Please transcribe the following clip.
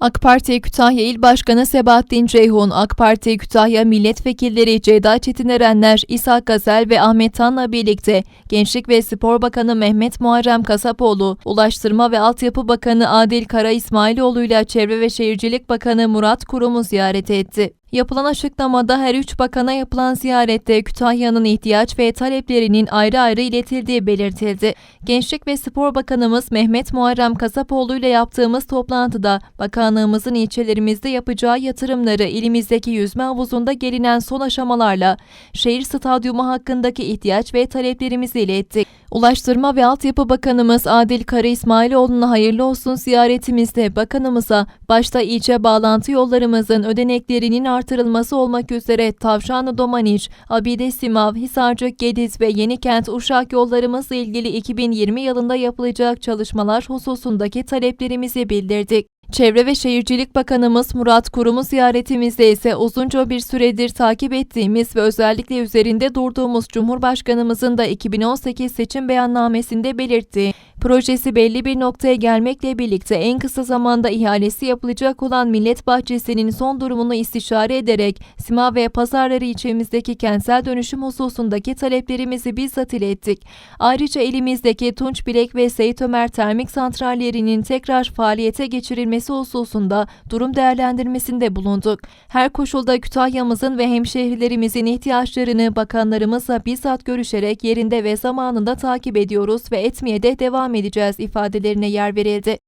AK Parti Kütahya İl Başkanı Sebahattin Ceyhun, AK Parti Kütahya Milletvekilleri Ceyda Çetinerenler, İsa Gazel ve Ahmet Tan'la birlikte Gençlik ve Spor Bakanı Mehmet Muharrem Kasapoğlu, Ulaştırma ve Altyapı Bakanı Adil Kara İsmailoğlu ile Çevre ve Şehircilik Bakanı Murat Kurum'u ziyaret etti. Yapılan açıklamada her üç bakana yapılan ziyarette Kütahya'nın ihtiyaç ve taleplerinin ayrı ayrı iletildiği belirtildi. Gençlik ve Spor Bakanımız Mehmet Muharrem Kasapoğlu ile yaptığımız toplantıda bakanlığımızın ilçelerimizde yapacağı yatırımları ilimizdeki yüzme havuzunda gelinen son aşamalarla şehir stadyumu hakkındaki ihtiyaç ve taleplerimizi ilettik. Ulaştırma ve Altyapı Bakanımız Adil Kara İsmailoğlu'na hayırlı olsun ziyaretimizde bakanımıza başta ilçe bağlantı yollarımızın ödeneklerinin artırılması olmak üzere Tavşanlı Domaniç, Abide Simav, Hisarcık Gediz ve Yenikent Uşak yollarımızla ilgili 2020 yılında yapılacak çalışmalar hususundaki taleplerimizi bildirdik. Çevre ve Şehircilik Bakanımız Murat Kurum'u ziyaretimizde ise uzunca bir süredir takip ettiğimiz ve özellikle üzerinde durduğumuz Cumhurbaşkanımızın da 2018 seçim beyannamesinde belirttiği projesi belli bir noktaya gelmekle birlikte en kısa zamanda ihalesi yapılacak olan Millet Bahçesi'nin son durumunu istişare ederek Sima ve Pazarları ilçemizdeki kentsel dönüşüm hususundaki taleplerimizi bizzat ilettik. Ayrıca elimizdeki Tunç Bilek ve Seyit Ömer termik santrallerinin tekrar faaliyete geçirilmesi hususunda durum değerlendirmesinde bulunduk. Her koşulda Kütahya'mızın ve hemşehrilerimizin ihtiyaçlarını bakanlarımızla bizzat görüşerek yerinde ve zamanında takip ediyoruz ve etmeye de devam edeceğiz ifadelerine yer verildi.